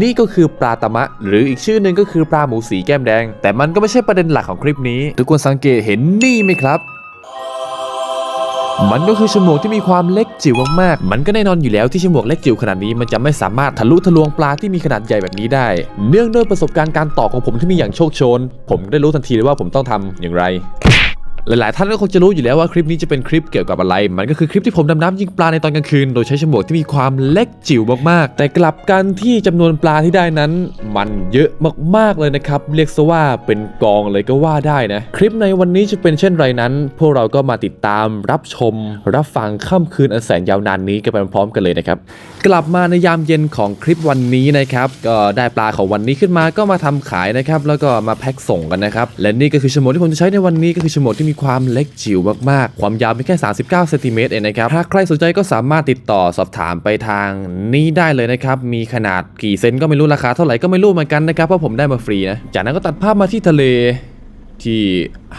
นี่ก็คือปลาตะมะ หรืออีกชื่อหนึ่งก็คือปลาหมูสีแก้มแดง แต่มันก็ไม่ใช่ประเด็นหลักของคลิปนี้ ทุกคนสังเกตเห็นนี่ไหมครับมันก็คือฉมวกที่มีความเล็กจิ๋วมากๆ มันก็แน่นอนอยู่แล้วที่ฉมวกเล็กจิ๋วขนาดนี้มันจะไม่สามารถทะลุทะลวงปลาที่มีขนาดใหญ่แบบนี้ได้ เนื่องด้วยประสบการณ์การต่อของผมที่มีอย่างโชคโชน ผมก็ได้รู้ทันทีเลยว่าผมต้องทำอย่างไร หลายๆ ท่านก็คงจะรู้อยู่แล้วว่าคลิปนี้จะเป็นคลิปเกี่ยวกับอะไร มันก็คือคลิปที่ผมดำน้ำยิงปลาในตอนกลางคืน โดยใช้ฉมวกที่มีความเล็กจิ๋วมากๆ แต่กลับกันที่จำนวนปลาที่ได้นั้น มันเยอะมากๆเลยนะครับ เรียกซะว่าเป็นกองเลยก็ว่าได้นะ คลิปในวันนี้จะเป็นเช่นไรนั้น พวกเราก็มาติดตามรับชม รับฟังค่ำคืนอันแสนยาวนานนี้กันไปพร้อมกันเลยนะครับ กลับมาในยามเย็นของคลิปวันนี้นะครับ ก็ได้ปลาของวันนี้ขึ้นมาก็มาทำขายนะครับ แล้วก็มาแพ็คส่งกันนะครับ และนี่ก็คือฉมวกที่ผมจะใช้ในวันนี้ก็คือฉมวกที่มีความเล็กจิ๋วมากๆ ความยาวเพียงแค่ 39เซนติเมตรเองนะครับถ้าใครสนใจก็สามารถติดต่อสอบถามไปทางนี้ได้เลยนะครับ มีขนาดกี่เซนก็ไม่รู้ราคาเท่าไหร่ก็ไม่รู้เหมือนกันนะครับเพราะผมได้มาฟรีนะ จากนั้นก็ตัดภาพมาที่ทะเล ที่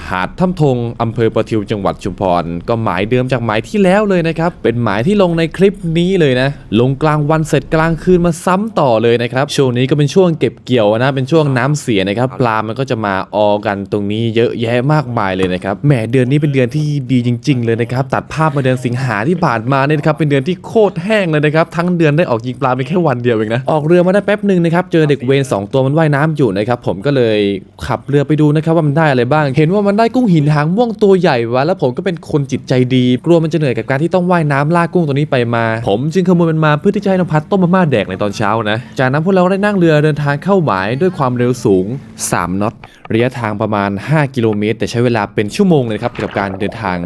หาดถ้ำทงอำเภอประทิวจังหวัดชุมพร ก็หมายเดิมจากหมายที่แล้วเลยนะครับ เป็นหมายที่ลงในคลิปนี้เลยนะ ลงกลางวันเสร็จกลางคืนมาซ้ำต่อเลยนะครับ ช่วงนี้ก็เป็นช่วงเก็บเกี่ยวนะ เป็นช่วงน้ำเสียนะครับ ปลา มันก็จะมาออกันตรงนี้เยอะแยะมากมายเลยนะครับ แหมเดือนนี้เป็นเดือนที่ดีจริง ๆ เลยนะครับ ตัดภาพมาเดือนสิงหาที่ผ่านมาเนี่ยนะครับ เป็นเดือนที่โคตรแห้งเลยนะครับ ทั้งเดือนได้ออกยิงปลาไปแค่วันเดียวเองนะ ออกเรือมาได้แป๊บหนึ่งนะครับ เจอเด็กเวรสองตัวมันว่ายน้ำอยู่นะครับ ผมก็เลยขับเรือไปดูนะครับว่ามันได้อะไรบ้าง เห็นว่ามันได้กุ้งหินหางม่วงตัวใหญ่วะแล้วผมก็เป็นคนจิตใจดี กลัวมันจะเหนื่อยกับการที่ต้องว่ายน้ำล่ากุ้งตัวนี้ไปมา ผมจึงขโมยมันมาเพื่อที่จะให้น้องพัดต้มมาม่าแดกในตอนเช้านะ จากนั้นพวกเราได้นั่งเรือเดินทางเข้าหมายด้วยความเร็วสูง 3น็อตระยะทางประมาณ 5 กิโลเมตร แต่ใช้เวลาเป็นชั่วโมงเลยครับกับการเดินทาง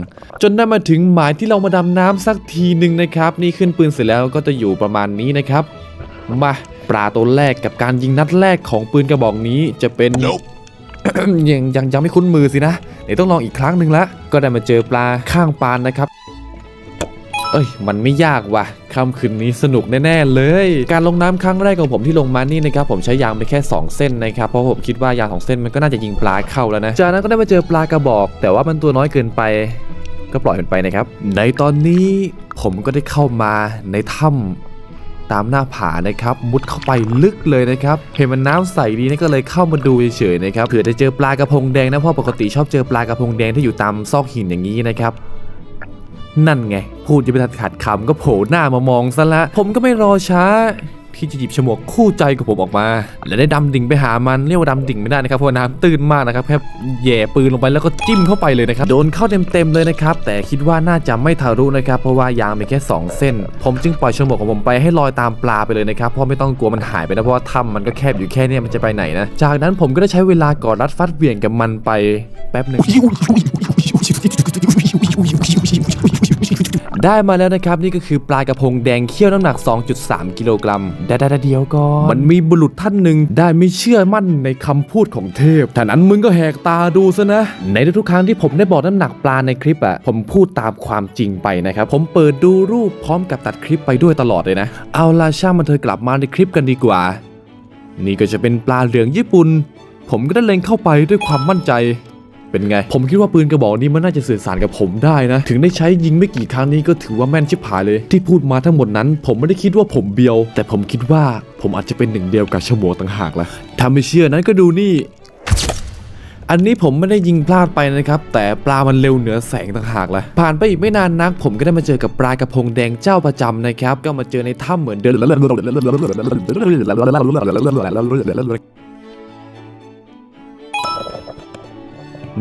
จนได้มาถึงหมายที่เรามาดำน้ำสักทีหนึ่งนะครับ นี่ขึ้นปืนเสร็จแล้วก็จะอยู่ประมาณนี้นะครับมาปลาตัวแรกกับการยิงนัดแรกของปืนกระบอกนี้จะเป็น ยังยังยังไม่คุ้นมือสินะเดี๋ยวต้องลองอีกครั้งหนึ่งละก็ได้มาเจอปลาข้างปานนะครับ เอ้ย มันไม่ยากว่ะค่ำคืนนี้สนุกแน่ๆเลย การลงน้ำครั้งแรกของผมที่ลงมานี่นะครับผมใช้ยางไปแค่ 2 เส้นนะครับเพราะผมคิดว่ายางสองเส้นมันก็น่าจะยิงปลาเข้าแล้วนะจากนั้นก็ได้มาเจอปลากระบอก แต่ว่ามันตัวน้อยเกินไป ก็ปล่อยมันไปนะครับ ในตอนนี้ผมก็ได้เข้ามาในถ้ำ ตามหน้าผานะครับ มุดเข้าไปลึกเลยนะครับ เห็นมันน้ำใสดีนี่ก็เลยเข้ามาดูเฉยๆนะครับเผื่อจะเจอปลากระพงแดงนะเพราะปกติชอบเจอปลากระพงแดงที่อยู่ตามซอกหินอย่างนี้นะครับนั่นไง พูดจะไปทัดขาดคำก็โผล่หน้ามามองซะละ ผมก็ไม่รอช้า ที่จะหยิบฉมวกคู่ใจกับผมออกมา และได้ดำดิ่งไปหามันเรียกว่าดำดิ่งไม่ได้นะครับเพราะว่าน้ำตื้นมากนะครับแค่แย่ปืนลงไปแล้วก็จิ้มเข้าไปเลยนะครับโดนเข้าเต็มๆเลยนะครับแต่คิดว่าน่าจะไม่ทะลุนะครับเพราะว่ายางมีแค่ 2 เส้น ผมจึงปล่อยฉมวกของผมไปให้ลอยตามปลาไปเลยนะครับเพราะไม่ต้องกลัวมันหายไปนะเพราะว่าถ้ำมันก็แคบอยู่แค่เนี้มันจะไปไหนนะจากนั้นผมก็ได้ใช้เวลากอดรัดฟัดเหวี่ยงกับมันไปแป๊บหนึ่ง ได้มาแล้วนะครับนี่ก็คือปลากระพงแดงเคี่ยวน้ำหนัก 2.3 กิโลกรัมได้ได้เดียวก็มันมีบุรุษท่านหนึ่งได้ไม่เชื่อมั่นในคำพูดของเทพถ้านั้นมึงก็แหกตาดูซะนะ ในทุกๆครั้งที่ผมได้บอกน้ำหนักปลาในคลิปอะผมพูดตามความจริงไปนะครับผมเปิดดูรูปพร้อมกับตัดคลิปไปด้วยตลอดเลยนะ เอาล่ะช่างมันเธอะกลับมาในคลิปกันดีกว่า นี่ก็จะเป็นปลาเหลืองญี่ปุ่นผมก็ได้เล็งเข้าไปด้วยความมั่นใจ เป็นไง ผมคิดว่าปืนกระบอกนี้มันน่าจะสื่อสารกับผมได้นะ ถึงได้ใช้ยิงไม่กี่ครั้งนี้ก็ถือว่าแม่นชิบหายเลย ที่พูดมาทั้งหมดนั้น ผมไม่ได้คิดว่าผมเบียว แต่ผมคิดว่าผมอาจจะเป็นหนึ่งเดียวกับฉมวกต่างหากละถ้าไม่เชื่อนั้นก็ดูนี่อันนี้ผมไม่ได้ยิงพลาดไปนะครับ แต่ปลามันเร็วเหนือแสงต่างหากละผ่านไปอีกไม่นานนัก ผมก็ได้มาเจอกับปลากระพงแดงเจ้าประจำนะครับ ก็มาเจอในถ้ำเหมือนเดิม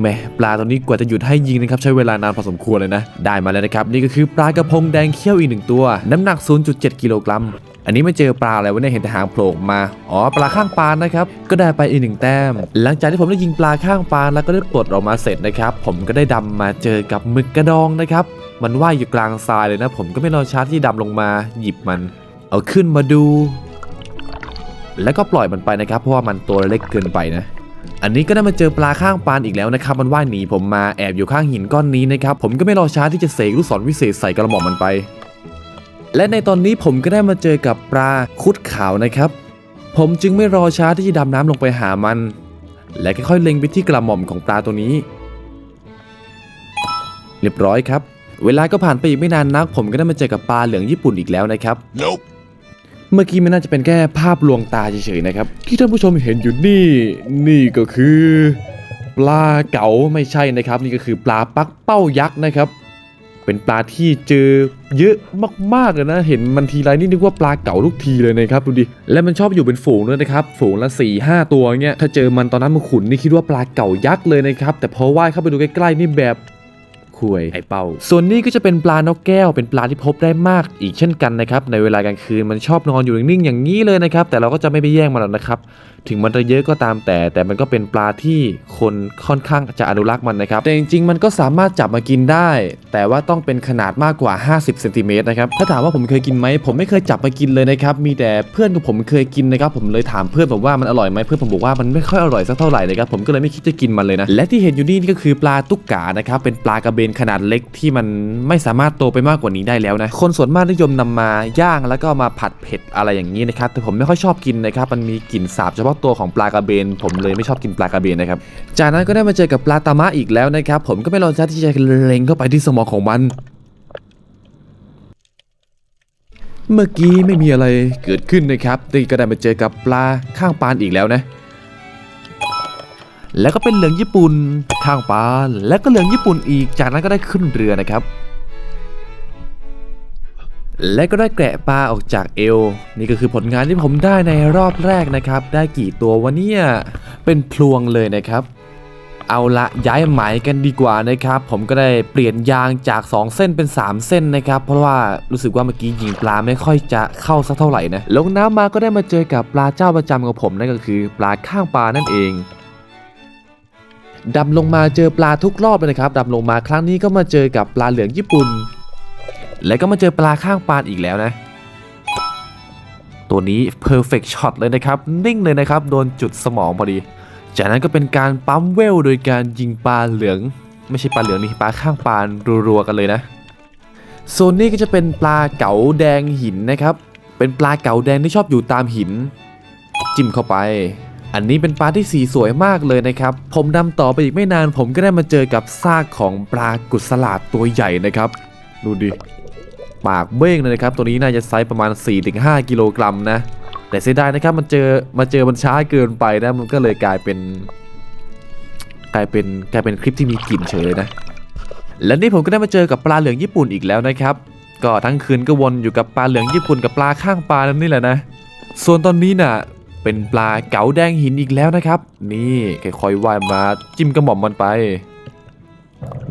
แหม่ปลาตัวนี้กว่าจะหยุดให้ยิงนะครับใช้เวลานานพอสมควรเลยนะ ได้มาแล้วนะครับนี่ก็คือปลากระพงแดงเขี้ยวอีกหนึ่งตัว น้ำหนัก 0.7 กิโลกรัมอันนี้ไม่เจอปลาอะไรวะเนี่ยเห็นแต่หางโผล่ออกมา อ๋อปลาข้างปานนะครับ ก็ได้ไปอีกหนึ่งแต้ม หลังจากที่ผมได้ยิงปลาข้างปานแล้วก็ได้ปลดออกมาเสร็จนะครับ ผมก็ได้ดำมาเจอกับหมึกกระดองนะครับ มันว่ายอยู่กลางทรายเลยนะ ผมก็ไม่รอช้าที่ดำลงมาหยิบมัน เอาขึ้นมาดู แล้วก็ปล่อยมันไปนะครับ เพราะว่ามันตัวเล็กเกินไปนะ อันนี้ก็ได้มาเจอปลาข้างปานอีกแล้วนะครับมันว่ายหนีผมมาแอบอยู่ข้างหินก้อนนี้นะครับผมก็ไม่รอช้าที่จะเสกลูกศรวิเศษใส่กระหม่อมมันไป และในตอนนี้ผมก็ได้มาเจอกับปลาคุดขาวนะครับ ผมจึงไม่รอช้าที่จะดำน้ำลงไปหามัน และค่อยๆเล็งไปที่กระหม่อมของปลาตัวนี้ เรียบร้อยครับ เวลาก็ผ่านไปอีกไม่นานนัก ผมก็ได้มาเจอกับปลาเหลืองญี่ปุ่นอีกแล้วนะครับ Nope. เมื่อกี้มันน่าจะเป็นแค่ภาพลวงตาเฉยๆนะครับ ที่ท่านผู้ชมเห็นอยู่นี่ นี่ก็คือ ปลาเก๋าไม่ใช่นะครับ นี่ก็คือปลาปักเป้ายักษ์นะครับ เป็นปลาที่เจอเยอะมากๆเลยนะ เห็นมันทีไรนี่นึกว่าปลาเก๋าทุกทีเลยนะครับดูดิ และมันชอบอยู่เป็นฝูงด้วยนะครับฝูงละ4ี่ห้าตัวเงี้ยถ้าเจอมันตอนนั้นมันขุนนี่คิดว่าปลาเก๋ายักษ์เลยนะครับแต่พอว่ายเข้าไปดูใกล้ๆนี่แบบ คุยไอเป้า ส่วนนี้ก็จะเป็นปลานกแก้ว เป็นปลาที่พบได้มากอีกเช่นกันนะครับ ในเวลากลางคืนมันชอบนอนอยู่นิ่งๆอย่างนี้เลยนะครับ แต่เราก็จะไม่ไปแย่งมันหรอกนะครับ ถึงมันจะเยอะก็ตามแต่ แต่มันก็เป็นปลาที่คนค่อนข้างจะอนุรักษ์มันนะครับ แต่จริงๆ มันก็สามารถจับมากินได้ แต่ว่าต้องเป็นขนาดมากกว่า 50เซนติเมตรนะครับ ถ้าถามว่าผมเคยกินไหม ผมไม่เคยจับมากินเลยนะครับ มีแต่เพื่อนของผมเคยกินนะครับ ผมเลยถามเพื่อนผมว่ามันอร่อยไหมเพื่อนผมบอกว่ามันไม่ค่อยอร่อยสักเท่าไหร่นะครับ ผมก็เลยไม่คิดจะกินมันเลยนะ และที่เห็นอยู่นี่ก็คือปลาตุ๊กกานะครับ เป็นปลากระเบนขนาดเล็กที่มันไม่สามารถโตไปมากกว่านี้ได้แล้วนะ คนส่วนมากนิยมนำมาย่างแล้วก็มาผัดเผ็ดอะไรอย่างนี้นะครับ แต่ผมไม่ค่อยชอบกินนะครับ มันมีกลิ่นสาบเฉพาะตัวของปลากระเบน ผมเลยไม่ชอบกินปลากระเบนนะครับ จากนั้นก็ได้มาเจอกับปลาตามะอีกแล้วนะครับ ผมก็ไม่รอช้าที่จะเล็งเข้าไปที่สมองของมัน เมื่อกี้ไม่มีอะไรเกิดขึ้นนะครับตีก็ได้มาเจอกับปลาข้างปานอีกแล้วนะ แล้วก็เป็นเหลืองญี่ปุ่นข้างปาแล้วก็เหลืองญี่ปุ่นอีก จากนั้นก็ได้ขึ้นเรือนะครับ และก็ได้แกะปลาออกจากเอว นี่ก็คือผลงานที่ผมได้ในรอบแรกนะครับ ได้กี่ตัววะเนี่ยเป็นพลวงเลยนะครับเอาละย้ายหมายกันดีกว่านะครับ ผมก็ได้เปลี่ยนยางจาก 2 เส้นเป็น 3 เส้นนะครับ เพราะว่ารู้สึกว่าเมื่อกี้ยิงปลาไม่ค่อยจะเข้าสักเท่าไหร่นะลงน้ำมาก็ได้มาเจอกับปลาเจ้าประจำของผมนั่นก็คือ ปลาข้างปลานั่นเอง ดำลงมาเจอปลาทุกรอบเลยนะครับดำลงมาครั้งนี้ก็มาเจอกับปลาเหลืองญี่ปุ่น และก็มาเจอปลาข้างปานอีกแล้วนะ ตัวนี้ perfect shot เลยนะครับ นิ่งเลยนะครับ โดนจุดสมองพอดี จากนั้นก็เป็นการปั๊มเวลโดยการยิงปลาเหลือง ไม่ใช่ปลาเหลืองนี่ปลาข้างปานรัวๆกันเลยนะโซนนี้ก็จะเป็นปลาเก๋าแดงหินนะครับ เป็นปลาเก๋าแดงที่ชอบอยู่ตามหิน จิ้มเข้าไป อันนี้เป็นปลาที่สีสวยมากเลยนะครับ ผมดำต่อไปอีกไม่นาน ผมก็ได้มาเจอกับซากของปลากุศลาดตัวใหญ่นะครับ ดูดิ ปากเบ้งเลยนะครับ ตัวนี้น่าจะไซส์ประมาณ 4-5 กิโลกรัมนะ แต่เสียดายนะครับมันเจอมาเจอมันช้าเกินไปนะ มันก็เลยกลายเป็น กลายเป็นกลายเป็นคลิปที่มีกลิ่นเฉยเลยนะ และนี่ผมก็ได้มาเจอกับปลาเหลืองญี่ปุ่นอีกแล้วนะครับ ก็ทั้งคืนก็วนอยู่กับปลาเหลืองญี่ปุ่นกับปลาข้างปลานั่นนี่แหละนะ ส่วนตอนนี้น่ะ เป็นปลาเก๋าแดงหินอีกแล้วนะครับ นี่ค่อยๆว่ายมาจิ้มกระหม่อมมันไป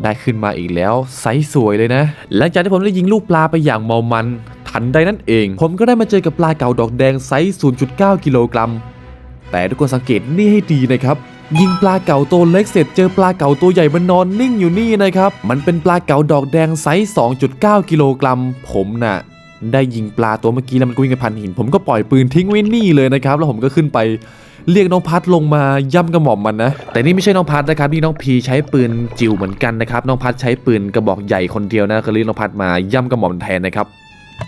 ได้ขึ้นมาอีกแล้วไซส์สวยเลยนะ หลังจากที่ผมได้ยิงลูกปลาไปอย่างเมามัน ทันใดนั่นเอง ผมก็ได้มาเจอกับปลาเก๋าดอกแดงไซส์ 0.9 กิโลกรัม แต่ทุกคนสังเกตนี่ให้ดีนะครับยิงปลาเก๋าตัวเล็กเสร็จเจอปลาเก๋าตัวใหญ่มันนอนนิ่งอยู่นี่นะครับ มันเป็นปลาเก๋าดอกแดงไซส์ 2.9 กิโลกรัม ผมน่ะ ได้ยิงปลาตัวเมื่อกี้แล้วมันก็วิ่งไปพันหิน ผมก็ปล่อยปืนทิ้งไว้นี่เลยนะครับ แล้วผมก็ขึ้นไปเรียกน้องพัดลงมาย่ำกระหม่อมมันนะ แต่นี่ไม่ใช่น้องพัดนะครับนี่น้องพีใช้ปืนจิ๋วเหมือนกันนะครับน้องพัดใช้ปืนกระบอกใหญ่คนเดียวนะก็เรียกน้องพัดมาย่ำกระหม่อมแทนนะครับ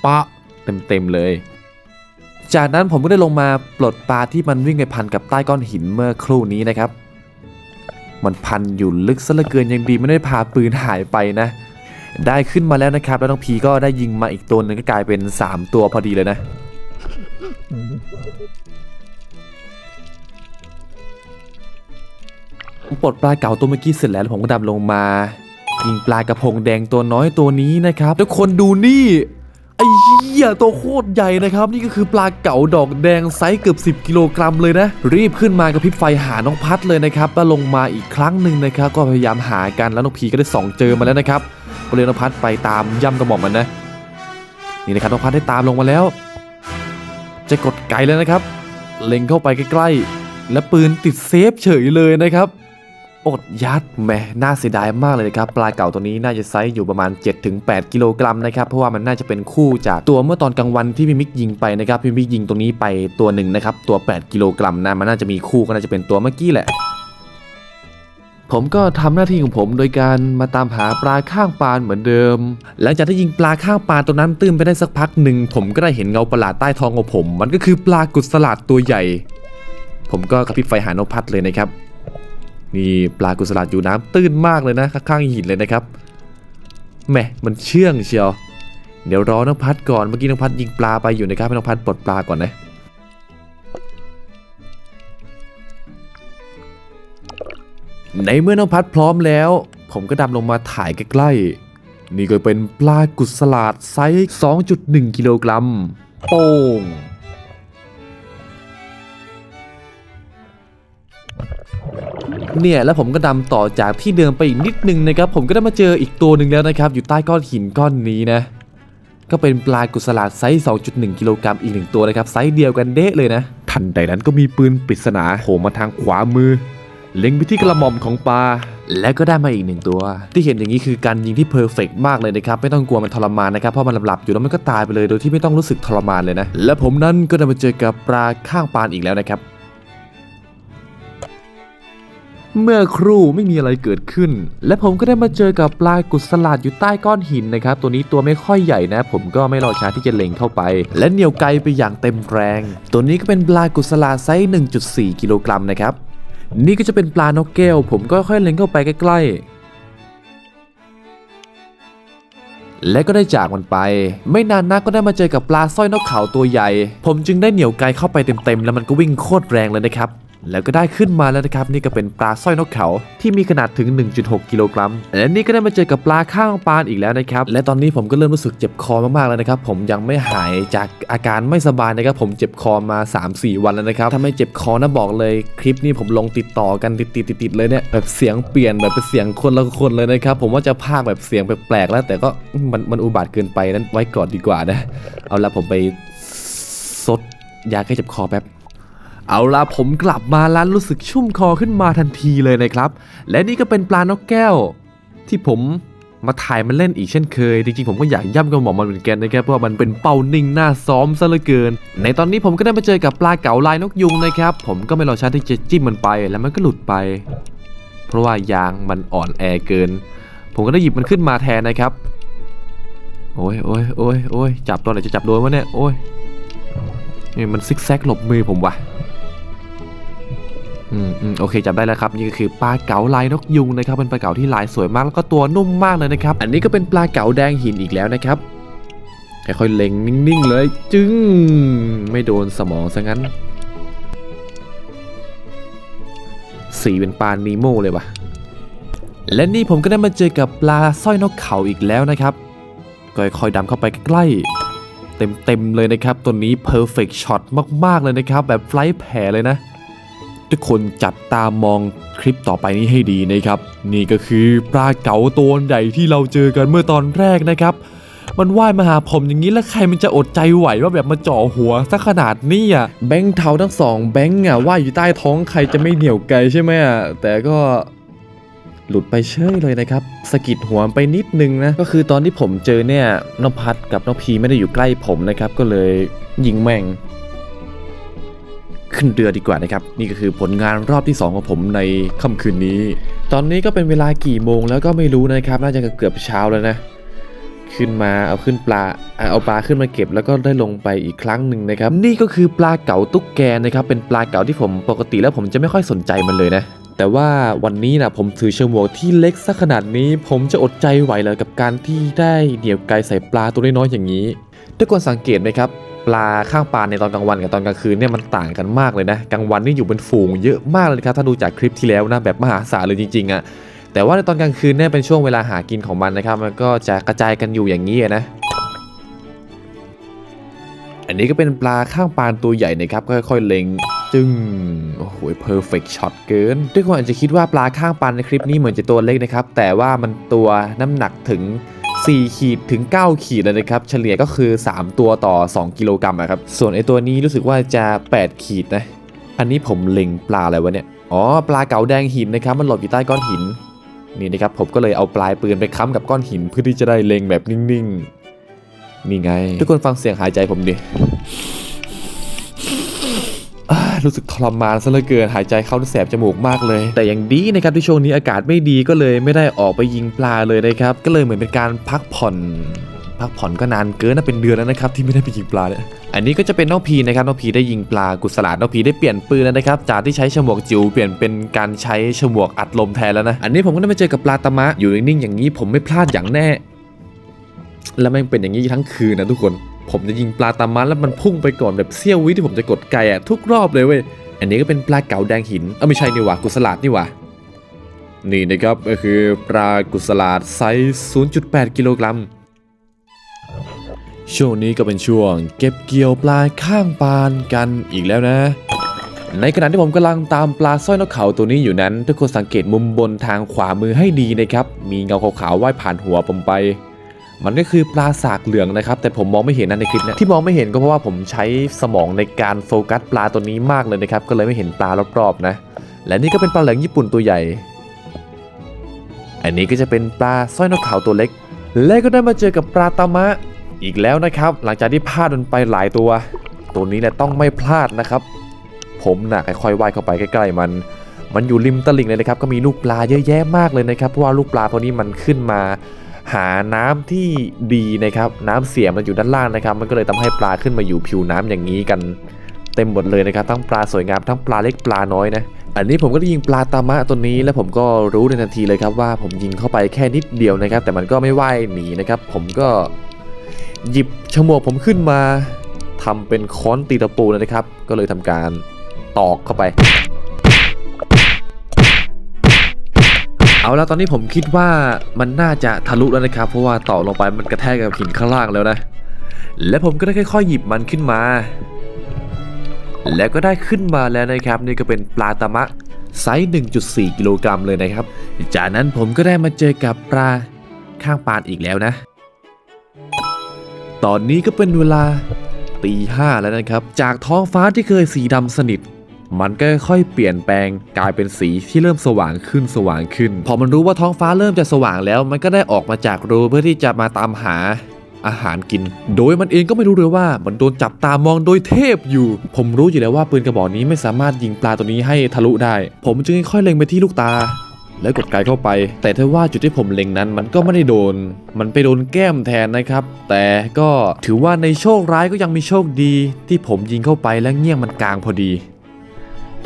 ปะเต็มๆเลย จากนั้นผมก็ได้ลงมาปลดปลาที่มันวิ่งไปพันกับใต้ก้อนหินเมื่อครู่นี้นะครับ มันพันอยู่ลึกซะเหลือเกินยังดีไม่ได้พาปืนหายไปนะ ได้ขึ้นมาแล้วนะครับ แล้วน้องพีก็ได้ยิงมาอีกตัวหนึงก็กลายเป็น 3 ตัวพอดีเลยนะ ผมปลดปลาเก่าตัวเมื่อกี้เสร็จแล้วแล้วผมก็ดำลงมา ยิงปลากระพงแดงตัวน้อยตัวนี้นะครับ ทุกคนดูนี่ไอ้เหี้ยตัวโคตรใหญ่นะครับ นี่ก็คือปลาเก๋าดอกแดงไซส์เกือบ 10 กิโลกรัมเลยนะ รีบขึ้นมากระพริบไฟหาน้องพัดเลยนะครับแล้วลงมาอีกครั้งหนึ่งนะครับ ก็พยายามหากันแล้วน้องพีก็ได้ส่องเจอมาแล้วนะครับ ก็เลยนพัดไปตามย่ำกระหม่อมมันนะนี่นะครับนพัดได้ตามลงมาแล้ว จะกดไกลแล้วนะครับ เล็งเข้าไปใกล้ๆ และปืนติดเซฟเฉยเลยนะครับอดยัดแหมน่าเสียดายมากเลยนะครับ ปลาเก่าตัวนี้น่าจะไซส์อยู่ประมาณ 7-8 กิโลกรัมนะครับ เพราะว่ามันน่าจะเป็นคู่จากตัวเมื่อตอนกลางวันที่พี่มิกยิงไปนะครับ พี่มิกยิงตรงนี้ไปตัวหนึ่งนะครับ ตัว 8 กิโลกรัมนะ มันน่าจะมีคู่ก็น่าจะเป็นตัวเมื่อกี้แหละ ผมก็ทำหน้าที่ของผมโดยการมาตามหาปลาข้างปานเหมือนเดิม หลังจากที่ยิงปลาข้างปานตัวนั้นตื้นไปได้สักพักหนึ่งผมก็ได้เห็นเงาประหลาดใต้ท้องของผม มันก็คือปลากุศลาดตัวใหญ่ ผมก็กระพริบไฟหานกพัดเลยนะครับนี่ปลากุศลาดอยู่น้ำตื้นมากเลยนะข้างๆหินเลยนะครับแหมมันเชื่องเชียว เดี๋ยวรอน้องพัดก่อนเมื่อกี้น้องพัดยิงปลาไปอยู่นะครับให้น้องพัดปลดปลาก่อนนะ ในเมื่อน้องพัดพร้อมแล้ว ผมก็ดำลงมาถ่ายใกล้ๆ นี่ก็เป็นปลากุศลาดไซส์ 2.1 กิโลกรัมโป้งเนี่ยแล้วผมก็ดำต่อจากที่เดิมไปอีกนิดนึงนะครับ ผมก็ได้มาเจออีกตัวหนึ่งแล้วนะครับ อยู่ใต้ก้อนหินก้อนนี้นะ ก็เป็นปลากุศลาดไซส์ 2.1 กิโลกรัมอีกหนึ่งตัวนะครับ ไซส์เดียวกันเดะเลยนะ ทันใดนั้นก็มีปืนปริศนาโผล่มาทางขวามือ เล็งไปที่กระหม่อมของปลาและก็ได้มาอีกหนึ่งตัว ที่เห็นอย่างนี้คือการยิงที่เพอร์เฟกมากเลยนะครับ ไม่ต้องกลัวมันทรมานนะครับ เพราะมันหลับๆอยู่แล้วมันก็ตายไปเลยโดยที่ไม่ต้องรู้สึกทรมานเลยนะ และผมนั้นก็ได้มาเจอกับปลาข้างปานอีกแล้วนะครับ เมื่อครู่ไม่มีอะไรเกิดขึ้น และผมก็ได้มาเจอกับปลากุศลาดอยู่ใต้ก้อนหินนะครับ ตัวนี้ตัวไม่ค่อยใหญ่นะ ผมก็ไม่รอช้าที่จะเล็งเข้าไป และเหนียวไกลไปอย่างเต็มแรง ตัวนี้ก็เป็นปลากุศลาไซส์1.4 กิโลกรัมนะครับ นี่ก็จะเป็นปลานกแก้ว ผมก็ค่อยเล็งเข้าไปใกล้ๆ และก็ได้จากมันไป ไม่นานนักก็ได้มาเจอกับปลาสร้อยนกเขาตัวใหญ่ ผมจึงได้เหนี่ยวไกลเข้าไปเต็มๆ แล้วมันก็วิ่งโคตรแรงเลยนะครับ แล้วก็ได้ขึ้นมาแล้วนะครับนี่ก็เป็นปลาสร้อยนกเขาที่มีขนาดถึง 1.6 กิโลกรัมและนี่ก็ได้มาเจอกับปลาข้างปานอีกแล้วนะครับและตอนนี้ผมก็เริ่มรู้สึกเจ็บคอมากๆแล้วนะครับผมยังไม่หายจากอาการไม่สบายนะครับผมเจ็บคอมา 3-4 วันแล้วนะครับถ้าไม่เจ็บคอนะบอกเลยคลิปนี้ผมลงติดต่อกันติดๆติดเลยเนี่ยแบบเสียงเปลี่ยนแบบเป็นเสียงคนละคนเลยนะครับผมว่าจะพากแบบเสียงแปลกๆแล้ว แต่ก็มันมันอุบาทเกินไปนั้นไว้ก่อนดีกว่านะ เอาละผมไปซดยาแก้เจ็บคอแป๊บ เอาล่ะผมกลับมาแล้วรู้สึกชุ่มคอขึ้นมาทันทีเลยนะครับ และนี่ก็เป็นปลานกแก้ว ที่ผมมาถ่ายมันเล่นอีกเช่นเคย จริงๆ ผมก็อยากย่ำกับหมอมันเหมือนกันนะครับเพราะว่ามันเป็นเป้านิ่งหน้าซ้อมซะเหลือเกิน ในตอนนี้ผมก็ได้มาเจอกับปลาเก๋าลายนกยุงนะครับ ผมก็ไม่รอช้าที่จะจิ้มมันไปแล้วมันก็หลุดไป เพราะว่ายางมันอ่อนแอเกิน ผมก็ได้หยิบมันขึ้นมาแทนนะครับ โอ้ยโอ้ยโอ้ยโอ้ยจับตัวไหนจะจับโดนวะเนี่ยโอ้ยนี่มันซิกแซกหลบมือผมว่ะ อืมอืมโอเคจับได้แล้วครับนี่ก็คือปลาเก๋าลายนกยุงนะครับเป็นปลาเก๋าที่ลายสวยมากแล้วก็ตัวนุ่มมากเลยนะครับ อันนี้ก็เป็นปลาเก๋าแดงหินอีกแล้วนะครับค่อยๆเล็งนิ่งๆเลย จึ้งไม่โดนสมองซะงั้น สีเป็นปลานีโมเลยว่ะและนี่ผมก็ได้มาเจอกับปลาสร้อยนกเขาอีกแล้วนะครับก็ค่อยๆดำเข้าไปใกล้ๆเต็มๆเลยนะครับ ตัวนี้ perfect shot มากๆเลยนะครับ แบบไฟล์แผลเลยนะ ทุกคนจับตามองคลิปต่อไปนี้ให้ดีนะครับ นี่ก็คือปลาเก๋าตัวใหญ่ที่เราเจอกันเมื่อตอนแรกนะครับ มันว่ายมาหาผมอย่างนี้แล้วใครมันจะอดใจไหวว่าแบบมาจ่อหัวสักขนาดนี้อะแบงค์เทาทั้งสองแบงค์อะว่ายอยู่ใต้ท้องใครจะไม่เหนียวไกลใช่ไหมอะแต่ก็หลุดไปเฉยเลยนะครับสะกิดหัวไปนิดนึงนะ ก็คือตอนที่ผมเจอเนี่ยน้องพัดกับน้องพีไม่ได้อยู่ใกล้ผมนะครับ ก็เลยยิงแม่ง ขึ้นเรือดีกว่านะครับ นี่ก็คือผลงานรอบที่ 2 ของผมในค่ำคืนนี้ ตอนนี้ก็เป็นเวลากี่โมงแล้วก็ไม่รู้นะครับ น่าจะเกือบเช้าแล้วนะ ขึ้นมาเอาขึ้นปลาเอาปลาขึ้นมาเก็บแล้วก็ได้ลงไปอีกครั้งหนึ่งนะครับ นี่ก็คือปลาเก๋าตุ๊กแกนะครับ เป็นปลาเก๋าที่ผมปกติแล้วผมจะไม่ค่อยสนใจมันเลยนะแต่ว่าวันนี้นะผมถือฉมวกที่เล็กสักขนาดนี้ ผมจะอดใจไหวเลยกับการที่ได้เหนียวไกลใส่ปลาตัวน้อยๆอย่างนี้ ทุกคนสังเกตไหมครับ ปลาข้างปลาในตอนกลางวันกับตอนกลางคืนเนี่ยมันต่างกันมากเลยนะกลางวันนี่อยู่เป็นฝูงเยอะมากเลยครับถ้าดูจากคลิปที่แล้วนะแบบมหาศาลเลยจริงๆอะแต่ว่าในตอนกลางคืนเนี่ยเป็นช่วงเวลาหากินของมันนะครับมันก็จะกระจายกันอยู่อย่างนี้นะอันนี้ก็เป็นปลาข้างปานตัวใหญ่นะครับค่อยๆเล็งจึงโอ้โหเพอร์เฟกช็อตเกิน ด้วยคนอาจจะคิดว่าปลาข้างปานในคลิปนี้เหมือนจะตัวเล็กนะครับแต่ว่ามันตัวน้ำหนักถึง 4 ขีดถึง 9 ขีดเลยนะครับ เฉลี่ยก็คือ 3 ตัวต่อ 2 กิโลกรัมอะครับ ส่วนไอตัวนี้รู้สึกว่าจะ 8 ขีดนะ อันนี้ผมเล็งปลาอะไรวะเนี่ย อ๋อ ปลาเก๋าแดงหินนะครับ มันหลบอยู่ใต้ก้อนหิน นี่นะครับ ผมก็เลยเอาปลายปืนไปค้ำกับก้อนหินเพื่อที่จะได้เล็งแบบนิ่งๆ นี่ไง ทุกคนฟังเสียงหายใจผมดิ รู้สึกทรมานซะเหลือเกินหายใจเข้าแสบจมูกมากเลย แต่อย่างดีนะครับที่ช่วงนี้อากาศไม่ดีก็เลยไม่ได้ออกไปยิงปลาเลยนะครับ ก็เลยเหมือนเป็นการพักผ่อน พักผ่อนก็นานเกินนะเป็นเดือนแล้วนะครับที่ไม่ได้ไปยิงปลาเนี่ยอันนี้ก็จะเป็นน้องพีนะครับน้องพีได้ยิงปลากุศลาน้องพีได้เปลี่ยนปืนแล้วนะครับจากที่ใช้ฉมวกจิ๋วเปลี่ยนเป็นการใช้ฉมวกอัดลมแทนแล้วนะอันนี้ผมก็ได้มาเจอกับปลาตะมะอยู่นิ่งๆอย่างนี้ผมไม่พลาดอย่างแน่ แล้วม่งเป็นอย่างนี้ทั้งคืนนะทุกคน ผมจะยิงปลาตามมันแล้วมันพุ่งไปก่อนแบบเสี้ยววิที่ผมจะกดไกอะทุกรอบเลยเว้ย อันนี้ก็เป็นปลาเก๋าแดงหิน เออไม่ใช่นี่หว่ากุสลาดนี่หว่านี่นะครับก็คือปลากุสลาดไซส์ 0.8 กิโลกรัม ช่วงนี้ก็เป็นช่วง เก็บเกี่ยวปลาข้างปานกันอีกแล้วนะ ในขณะที่ผมกำลังตามปลาสร้อยนกเขาตัวนี้อยู่นั้น ทุกคนสังเกตมุมบนทางขวามือให้ดีนะครับ มีเงาขาวๆว่ายผ่านหัวผมไป มันก็คือปลาสากเหลืองนะครับแต่ผมมองไม่เห็นนะในคลิปเนี้ที่มองไม่เห็นก็เพราะว่าผมใช้สมองในการโฟกัสปลาตัวนี้มากเลยนะครับก็เลยไม่เห็นปลารอบๆนะ และนี่ก็เป็นปลาเหลืองญี่ปุ่นตัวใหญ่ อันนี้ก็จะเป็นปลาสร้อยนกเขาตัวเล็ก และก็ได้มาเจอกับปลาตามะอีกแล้วนะครับ หลังจากที่พลาดมันไปหลายตัว ตัวนี้แหละต้องไม่พลาดนะครับ ผมน่ะค่อยๆว่ายเข้าไปใกล้ๆมัน มันอยู่ริมตลิ่งเลยนะครับก็มีลูกปลาเยอะแยะมากเลยนะครับเพราะว่าลูกปลาพวกนี้มันขึ้นมา หาน้ำที่ดีนะครับ น้ำเสียมันอยู่ด้านล่างนะครับ มันก็เลยทำให้ปลาขึ้นมาอยู่ผิวน้ำอย่างนี้กัน เต็มหมดเลยนะครับ ทั้งปลาสวยงามทั้งปลาเล็กปลาน้อยนะอันนี้ผมก็ได้ยิงปลาตามะตัวนี้ แล้วผมก็รู้ในทันทีเลยครับว่าผมยิงเข้าไปแค่นิดเดียวนะครับ แต่มันก็ไม่ว่ายหนีนะครับ ผมก็หยิบฉมวกผมขึ้นมาทำเป็นค้อนตีตะปูนะครับ ก็เลยทำการตอกเข้าไป เอาแล้วตอนนี้ผมคิดว่ามันน่าจะทะลุแล้วนะครับ เพราะว่าต่อลงไปมันกระแทกกับหินข้างล่างแล้วนะ และผมก็ได้ค่อยๆหยิบมันขึ้นมา แล้วก็ได้ขึ้นมาแล้วนะครับ นี่ก็เป็นปลาตามะไซส์ 1.4 กิโลกรัมเลยนะครับ จากนั้นผมก็ได้มาเจอกับปลาข้างปานอีกแล้วนะ ตอนนี้ก็เป็นเวลาตีห้าแล้วนะครับ จากท้องฟ้าที่เคยสีดำสนิท มันก็ค่อยเปลี่ยนแปลงกลายเป็นสีที่เริ่มสว่างขึ้นสว่างขึ้น พอมันรู้ว่าท้องฟ้าเริ่มจะสว่างแล้ว มันก็ได้ออกมาจากรูเพื่อที่จะมาตามหาอาหารกิน โดยมันเองก็ไม่รู้เลยว่า มันโดนจับตามองโดยเทพอยู่ ผมรู้อยู่แล้วว่าปืนกระบอกนี้ไม่สามารถยิงปลาตัวนี้ให้ทะลุได้ ผมจึงค่อยเล็งไปที่ลูกตา แล้วกดไกลเข้าไป แต่ถ้าว่าจุดที่ผมเล็งนั้น มันก็ไม่ได้โดน มันไปโดนแก้มแทนนะครับ แต่ก็ถือว่าในโชคร้ายก็ยังมีโชคดี ที่ผมยิงเข้าไปและเงี้ยงมันกลางพอดี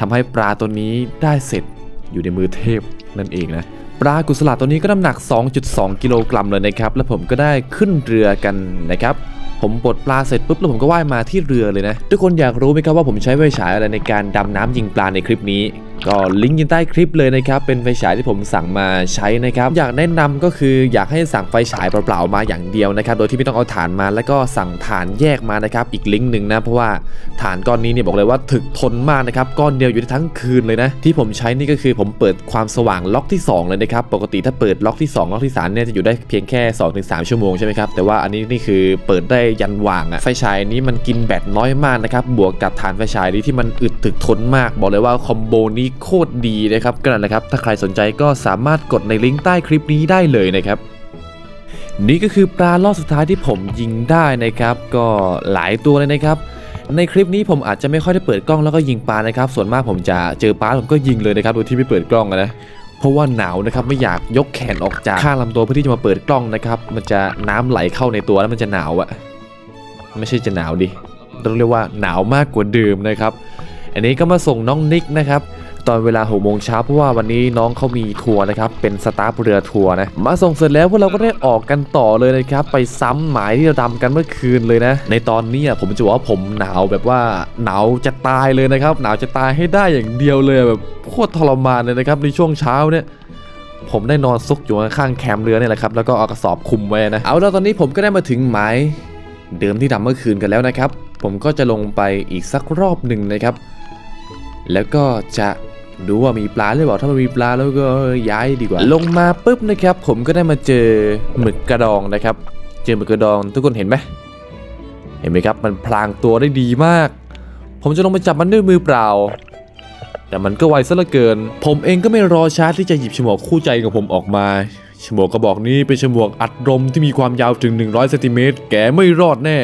ทำให้ปลาตัวนี้ได้เสร็จอยู่ในมือเทพนั่นเองนะปลากุศลาตัวนี้ก็น้ำหนัก 2.2 กิโลกรัมเลยนะครับ และผมก็ได้ขึ้นเรือกันนะครับ ผมปลดปลาเสร็จปุ๊บแล้วผมก็ว่ายมาที่เรือเลยนะ ทุกคนอยากรู้ไหมครับว่าผมใช้ไฟฉายอะไรในการดำน้ำยิงปลาในคลิปนี้ ก็ลิงก์ยู่ใต้คลิปเลยนะครับเป็นไฟฉายที่ผมสั่งมาใช้นะครับอยากแนะนำก็คืออยากให้สั่งไฟฉายเปล่าๆมาอย่างเดียวนะครับโดยที่ไม่ต้องเอาฐานมาแล้วก็สั่งฐานแยกมานะครับอีกลิงก์หนึ่งนะเพราะว่าฐานก้อนนี้เนี่ยบอกเลยว่าถึกทนมากนะครับก้อนเดียวอยู่ได้ทั้งคืนเลยนะที่ผมใช้นี่ก็คือผมเปิดความสว่างล็อกที่ 2 เลยนะครับปกติถ้าเปิดล็อกที่ 2 ล็อกที่3เนี่ยจะอยู่ได้เพียงแค่ 2-3 ชั่วโมงใช่ไหมครับแต่ว่าอันนี้นี่คือเปิดได้ยันวางอะไฟฉายนี้มันกินแบตน้อยมากนะครับบวกกับฐานไฟฉายนี้ที่มันอึดถึกทนมากบอกเลยว่าคอมโบนี้โคตรดีนะครับก็นั่นแหละครับถ้าใครสนใจก็สามารถกดในลิงก์ใต้คลิปนี้ได้เลยนะครับนี่ก็คือปลารอบสุดท้ายที่ผมยิงได้นะครับ ก็หลายตัวเลยนะครับ ในคลิปนี้ผมอาจจะไม่ค่อยได้เปิดกล้องแล้วก็ยิงปลานะครับ ส่วนมากผมจะเจอปลาผมก็ยิงเลยนะครับโดยที่ไม่เปิดกล้องนะเพราะว่าหนาวนะครับไม่อยากยกแขนออกจากข้างลำตัวเพื่อที่จะมาเปิดกล้องนะครับ มันจะน้ำไหลเข้าในตัวแล้วมันจะหนาวอะ ไม่ใช่จะหนาวดิต้องเรียกว่าหนาวมากกว่าเดิมนะครับ อันนี้ก็มาส่งน้องนิกนะครับตอนเวลาหกโมงเช้าเพราะว่าวันนี้น้องเขามีทัวร์นะครับ เป็นสตาฟเรือทัวร์นะ มาส่งเสร็จแล้วพวกเราก็ได้ออกกันต่อเลยนะครับ ไปซ้ำหมายที่เราดำกันเมื่อคืนเลยนะ ในตอนนี้ผมจะบอกว่าผมหนาวแบบว่าหนาวจะตายเลยนะครับ หนาวจะตายให้ได้อย่างเดียวเลยแบบโคตรทรมานเลยนะครับในช่วงเช้าเนี่ยผมได้นอนซุกอยู่ข้างแคมป์เรือเนี่ยแหละครับแล้วก็เอากระสอบคุมไว้นะเอาแล้วตอนนี้ผมก็ได้มาถึงหมาย เดิมที่ดำเมื่อคืนกันแล้วนะครับ ผมก็จะลงไปอีกสักรอบหนึ่งนะครับ แล้วก็จะดูว่ามีปลาหรือเปล่าถ้ามันมีปลาแล้วก็ย้ายดีกว่า ลงมาปุ๊บนะครับ ผมก็ได้มาเจอหมึกกระดองนะครับ เจอหมึกกระดองทุกคนเห็นไหมเห็นไหมครับ มันพลางตัวได้ดีมาก ผมจะลงไปจับมันด้วยมือเปล่า แต่มันก็ไวซะเหลือเกิน ผมเองก็ไม่รอช้าที่จะหยิบฉมวกคู่ใจของผมออกมา ฉมวกกระบอกนี้เป็นฉมวกอัดลมที่มีความยาวถึง 100เซนติเมตรแกไม่รอดแน่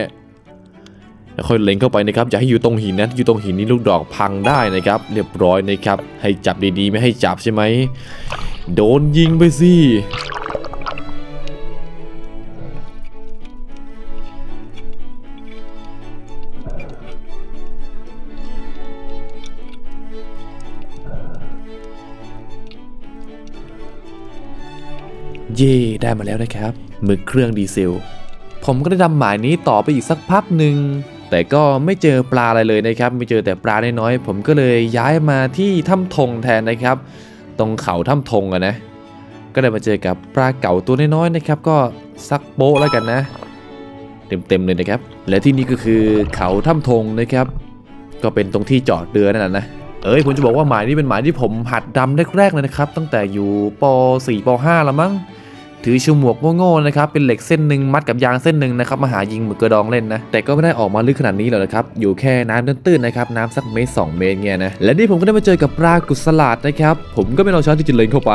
แล้วค่อยเล็งเข้าไปนะครับอย่าให้อยู่ตรงหินนะอยู่ตรงหินนี่ลูกดอกพังได้นะครับ เรียบร้อยนะครับ ให้จับดีๆ ไม่ให้จับใช่ไหมโดนยิงไปสิ เย่ได้มาแล้วนะครับหมึกเครื่องดีเซล ผมก็ได้ดำหมายนี้ต่อไปอีกสักพักหนึ่งแต่ก็ไม่เจอปลาอะไรเลยนะครับ ไม่เจอแต่ปลาน้อยๆผมก็เลยย้ายมาที่ถ้ำธงแทนนะครับ ตรงเขาถ้ำธงอะนะ ก็ได้มาเจอกับปลาเก๋าตัวน้อยๆนะครับ ก็ซักโป๊แล้วกันนะ เต็มๆเลยนะครับ และที่นี่ก็คือเขาถ้ำธงนะครับ ก็เป็นตรงที่จอดเรือนั่นแหละนะเอ้ยผมจะบอกว่าหมายนี้เป็นหมายที่ผมหัดดำแรกๆเลยนะครับ ตั้งแต่อยู่ป .4 ป .5 ละมั้ง ถือฉมวกโง่ๆนะครับเป็นเหล็กเส้นหนึ่งมัดกับยางเส้นหนึ่งนะครับมาหายิงหมึกกระดองเล่นนะแต่ก็ไม่ได้ออกมาลึกขนาดนี้หรอกนะครับอยู่แค่น้ำตื้นๆนะครับน้ำสักเมตรสองเมตรเงี้ยนะและนี่ผมก็ได้มาเจอกับปลากุศลาดนะครับผมก็ไม่รอช้าที่จะเล็งเข้าไป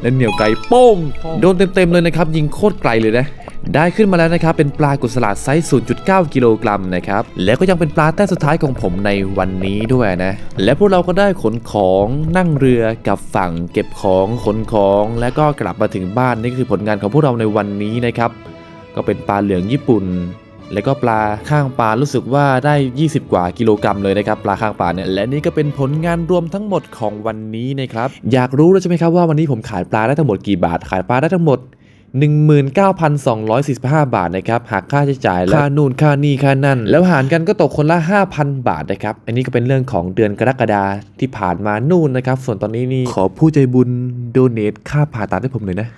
และเหนียวไก่โป้งโดนเต็มๆเลยนะครับยิงโคตรไกลเลยนะ ได้ขึ้นมาแล้วนะครับ เป็นปลากุศลาดไซส์ 0.9 กิโลกรัมนะครับ แล้วก็ยังเป็นปลาแต้มสุดท้ายของผมในวันนี้ด้วยนะ และพวกเราก็ได้ขนของนั่งเรือกับฝั่งเก็บของขนของแล้วก็กลับมาถึงบ้านนี่คือผลงานของพวกเราในวันนี้นะครับ ก็เป็นปลาเหลืองญี่ปุ่น แล้วก็ปลาข้างปลารู้สึกว่าได้ 20 กว่ากิโลกรัมเลยนะครับปลาข้างปลาเนี่ยและนี่ก็เป็นผลงานรวมทั้งหมดของวันนี้นะครับอยากรู้แล้วใช่ไหมครับว่าวันนี้ผมขายปลาได้ทั้งหมดกี่บาทขายปลาได้ทั้งหมด 19,245 บาทนะครับหักค่าใช้จ่ายและค่านู่นค่านี่ค่านั่น แล้วหารกันก็ตกคนละ 5,000 บาทนะครับ อันนี้ก็เป็นเรื่องของเดือนกรกฎาที่ผ่านมานู่นนะครับ ส่วนตอนนี้นี่ขอผู้ใจบุญโดเนทค่าผ่าตัดให้ผมหน่อยนะ